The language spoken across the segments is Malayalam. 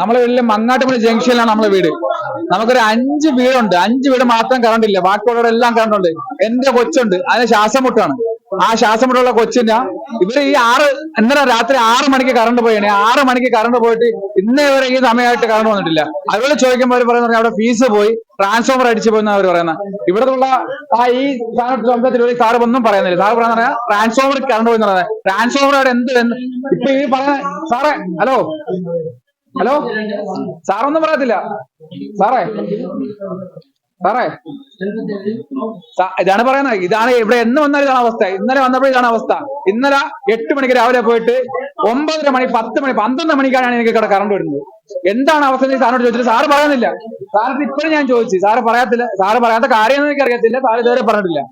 നമ്മളെ വീട്ടിൽ മങ്ങാട്ടുപുഴ ജംഗ്ഷനിലാണ് നമ്മളെ വീട്. നമുക്കൊരു അഞ്ച് വീടുണ്ട്. അഞ്ച് വീട് മാത്രം കറണ്ട് ഇല്ല. ബാക്കിയുള്ളവരുടെ എല്ലാം കറണ്ടുണ്ട് എന്റെ കൊച്ചുണ്ട്. അതിന് ശ്വാസം മുട്ടാണ്. ആ ശ്വാസം മുട്ടുള്ള കൊച്ചിന്റെ ഇവർ ഈ ആറ് ഇന്നലെ രാത്രി ആറ് മണിക്ക് കറണ്ട് പോയാണ് ആറ് മണിക്ക് കറണ്ട് പോയിട്ട് ഇന്നേ വരെ ഈ സമയമായിട്ട് കറണ്ട് വന്നിട്ടില്ല. അവരോട് ചോദിക്കുമ്പോൾ അവർ പറയുന്നത് അവിടെ ഫീസ് പോയി. ട്രാൻസ്ഫോമർ അടിച്ചു പോയി അവർ പറയുന്നത് ഇവിടുത്തെ ആ ഈ സംഭവത്തിൽ സാറ് ഒന്നും പറയുന്നില്ല. സാറ് പറയുന്ന ട്രാൻസ്ഫോമർ കറണ്ട് പോയി എന്ന് പറയുന്നത് ട്രാൻസ്ഫോമർ അവിടെ എന്ത് ഇപ്പൊ ഈ പറഞ്ഞ സാറേ ഹലോ? ഹലോ? സാറൊന്നും പറയത്തില്ല. സാറേ. സാറേ. ഇതാണ് പറയുന്നത്. ഇതാണ് ഇവിടെ എന്ന് വന്നാൽ ഇതാണ് അവസ്ഥ. ഇന്നലെ വന്നപ്പോൾ ഇതാണ് അവസ്ഥ. ഇന്നലെ എട്ട് മണിക്ക് രാവിലെ പോയിട്ട് ഒമ്പതര മണി പത്ത് മണി പന്ത്രണ്ട് മണിക്കാണ് എനിക്ക് ഇവിടെ കറണ്ട് വരുന്നത്. എന്താണ് അവസ്ഥ എന്ന് സാറിനോട് ചോദിച്ചിട്ട് സാറ് പറയുന്നില്ല. സാറിന് ഇപ്പോഴും ഞാൻ ചോദിച്ചു. സാറ് പറയാത്തില്ല സാറ് പറയാത്ത കാര്യമൊന്നും എനിക്ക് അറിയത്തില്ല സാറ് ഇതുവരെ പറഞ്ഞിട്ടില്ല.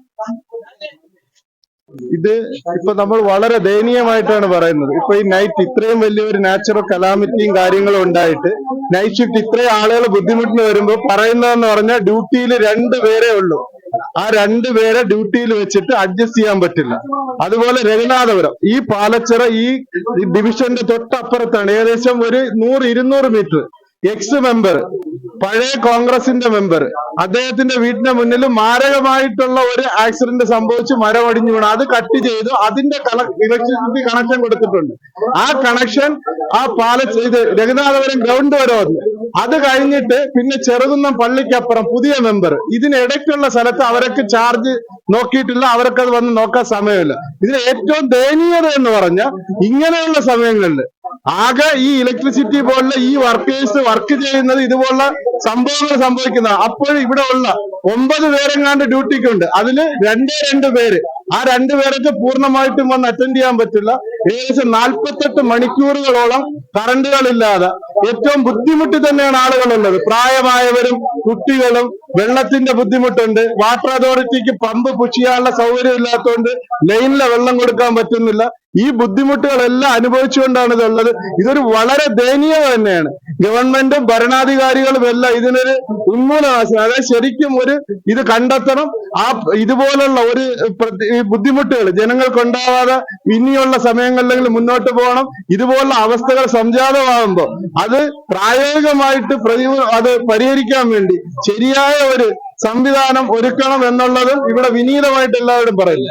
ഇത് ഇപ്പൊ നമ്മൾ വളരെ ദയനീയമായിട്ടാണ് പറയുന്നത്. ഇപ്പൊ ഈ നൈറ്റ് ഇത്രയും വലിയൊരു നാച്ചുറൽ കലാമിറ്റിയും കാര്യങ്ങളും ഉണ്ടായിട്ട് നൈറ്റ് ഷിഫ്റ്റ് ഇത്രയും ആളുകൾ ബുദ്ധിമുട്ടിന് വരുമ്പോൾ പറയുന്നതെന്ന് പറഞ്ഞാൽ ഡ്യൂട്ടിയിൽ രണ്ട് പേരേ ഉള്ളൂ. ആ രണ്ട് പേരെ ഡ്യൂട്ടിയിൽ വെച്ചിട്ട് അഡ്ജസ്റ്റ് ചെയ്യാൻ പറ്റില്ല. അതുപോലെ രഘുനാഥപുരം. ഈ പാലച്ചിറ ഈ ഡിവിഷന്റെ തൊട്ടപ്പുറത്താണ്. ഏകദേശം ഒരു നൂറ് ഇരുന്നൂറ് മീറ്റർ എക്സ് മെമ്പർ പഴയ കോൺഗ്രസിന്റെ മെമ്പർ അദ്ദേഹത്തിന്റെ വീടിന്റെ മുന്നിൽ മാരകമായിട്ടുള്ള ഒരു ആക്സിഡന്റ് സംഭവിച്ച് മരം ഒടിഞ്ഞു വീണു. അത് കട്ട് ചെയ്തു. അതിന്റെ ഇലക്ട്രിസിറ്റി കണക്ഷൻ കൊടുത്തിട്ടുണ്ട്. ആ കണക്ഷൻ ആ പാല ഇത് രഘുനാഥപുരം ഗ്രൗണ്ട് വരെ വന്നു. അത് കഴിഞ്ഞിട്ട് പിന്നെ ചെറുകുന്നം പള്ളിക്കപ്പുറം പുതിയ മെമ്പർ ഇതിനിടയ്ക്കുള്ള സ്ഥലത്ത് അവർക്ക് ചാർജ് നോക്കിയിട്ടില്ല. അവർക്കത് വന്ന് നോക്കാൻ സമയമില്ല. ഇതിന് ഏറ്റവും ദയനീയത എന്ന് പറഞ്ഞ ഇങ്ങനെയുള്ള സമയങ്ങളിൽ ആകെ ഈ ഇലക്ട്രിസിറ്റി പോലുള്ള ഈ വർക്കേഴ്സ് വർക്ക് ചെയ്യുന്നത് ഇതുപോലുള്ള സംഭവങ്ങൾ സംഭവിക്കുന്ന അപ്പോൾ ഇവിടെ ഉള്ള ഒമ്പത് പേരെങ്ങാണ്ട് ഡ്യൂട്ടിക്കുണ്ട് അതിൽ രണ്ടേ രണ്ട് പേര്. ആ രണ്ടു പേരൊക്കെ പൂർണമായിട്ടും വന്ന് അറ്റൻഡ് ചെയ്യാൻ പറ്റില്ല. ഏകദേശം നാൽപ്പത്തെട്ട് മണിക്കൂറുകളോളം കറണ്ടുകളില്ലാതെ ഏറ്റവും ബുദ്ധിമുട്ട് തന്നെയാണ് ആളുകളുള്ളത്. പ്രായമായവരും കുട്ടികളും വെള്ളത്തിന്റെ ബുദ്ധിമുട്ടുണ്ട്. വാട്ടർ അതോറിറ്റിക്ക് പമ്പ് പുഷ് ചെയ്യാനുള്ള സൗകര്യം ഇല്ലാത്തതുകൊണ്ട് ലൈനിലെ വെള്ളം കൊടുക്കാൻ പറ്റുന്നില്ല. ഈ ബുദ്ധിമുട്ടുകളെല്ലാം അനുഭവിച്ചുകൊണ്ടാണ് ഇതുള്ളത്. ഇതൊരു വളരെ ദയനീയം തന്നെയാണ്. ഗവൺമെന്റും ഭരണാധികാരികളും എല്ലാം ഇതിനൊരു ഉന്മൂലനാശം അതായത് ശരിക്കും ഒരു ഇത് കണ്ടെത്തണം. ആ ഇതുപോലുള്ള ഒരു ബുദ്ധിമുട്ടുകൾ ജനങ്ങൾക്ക് ഉണ്ടാവാതെ ഇനിയുള്ള സമയങ്ങളിലെങ്കിലും മുന്നോട്ട് പോകണം. ഇതുപോലുള്ള അവസ്ഥകൾ സംജാതമാകുമ്പോൾ അത് പ്രായോഗികമായിട്ട് പ്രതി അത് പരിഹരിക്കാൻ വേണ്ടി ശരിയായ ഒരു സംവിധാനം ഒരുക്കണം എന്നുള്ളതും ഇവിടെ വിനീതമായിട്ട് എല്ലാവരും പറയില്ല.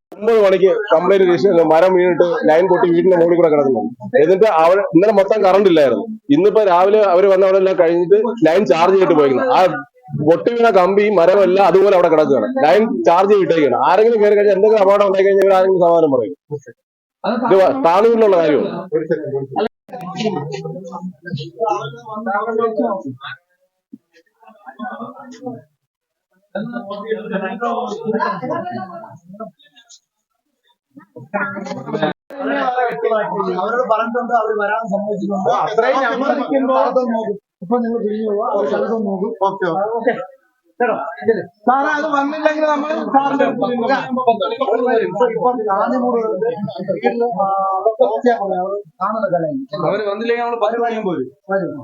ഒമ്പത് മണിക്ക് കംപ്ലൈന്റ് രജിസ്റ്റർ. മരം വീണിട്ട് ലൈൻ പൊട്ടി വീടിന്റെ മുകളിൽ കൂടെ കിടക്കുന്നു. എന്നിട്ട് അവർ ഇന്നലെ മൊത്തം കറണ്ട് ഇല്ലായിരുന്നു. ഇന്നിപ്പോ രാവിലെ അവർ വന്നവരെല്ലാം കഴിഞ്ഞിട്ട് ലൈൻ ചാർജ് ചെയ്തിട്ട് പോയിരുന്നു ആ പൊട്ടി വീണ കമ്പി മരമെല്ലാം അതുപോലെ അവിടെ കിടക്കുകയാണ്. ലൈൻ ചാർജ് ചെയ്തിട്ടേക്കാണ്. ആരെങ്കിലും കയറി കഴിഞ്ഞാൽ എന്തെങ്കിലും അപകടം ഉണ്ടായി കഴിഞ്ഞാൽ ആരെങ്കിലും സമാധാനം പറയും. ഇത് താണൂരിലുള്ള കാര്യമാണ്. അവരോട് പറഞ്ഞിട്ടുണ്ട് അവർ വരാൻ സമ്മതിച്ചിട്ടുണ്ട്. അത്രയും ഇപ്പൊ നിങ്ങൾ പിരിഞ്ഞു പോവാ. അവർ നോക്കും. ഓക്കെ കേട്ടോ? സാറേ അത് വന്നില്ലെങ്കിൽ നമ്മൾ സാറിന്റെ അവർ വന്നില്ലെങ്കിൽ നമ്മൾ പത്ത് വരും വരും.